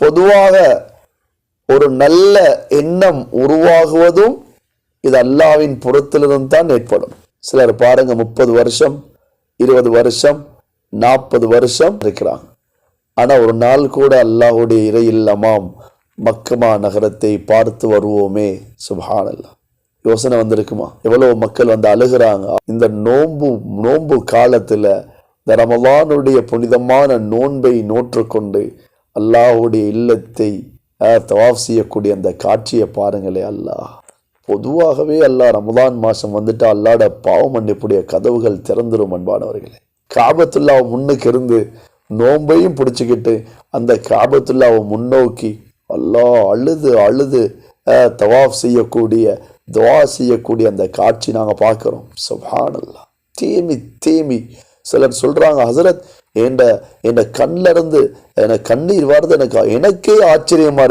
பொதுவாக ஒரு நல்ல எண்ணம் உருவாகுவதும் இது அல்லாவின் புறத்திலிருந்து தான் ஏற்படும். சிலர் பாருங்க முப்பது வருஷம் இருபது வருஷம் நாற்பது வருஷம் இருக்கிறாங்க. ஆனால் ஒரு நாள் கூட அல்லாஹுடைய இறை இல்லமாம் மக்கமா நகரத்தை பார்த்து வருவோமே சுபஹானல்லாஹ் யோசனை வந்திருக்குமா? எவ்வளவு மக்கள் வந்து அழுகிறாங்க. இந்த நோன்பு நோன்பு காலத்தில் இந்த ரமலானுடைய புனிதமான நோன்பை நோற்றுக்கொண்டு அல்லாஹுடைய இல்லத்தை அஹ், தவாஃப் செய்யக்கூடிய அந்த காட்சியை பாருங்களே அல்லாஹ். பொதுவாகவே அல்லாஹ் ரமதான் மாதம் வந்துட்டு அல்லாட பாவம் மன்னிப்புடைய கதவுகள் திறந்துரும் அன்பானவர்களே. காபத்துல்லாவை முன்னுக்கு இருந்து நோம்பையும் பிடிச்சிக்கிட்டு அந்த காபத்துல்லாவை முன்னோக்கி அல்லாஹ் அழுது அழுது தவாஃப் செய்யக்கூடிய துவா செய்யக்கூடிய அந்த காட்சி நாங்கள் பார்க்குறோம். சுப்ஹானல்லாஹ். தேமி தேமி. சிலர் சொல்கிறாங்க ஹசரத் என் என் கண்ணிலிருந்து எனக்கு கண்ணீர் வருது எனக்கு எனக்கே ஆச்சரியமா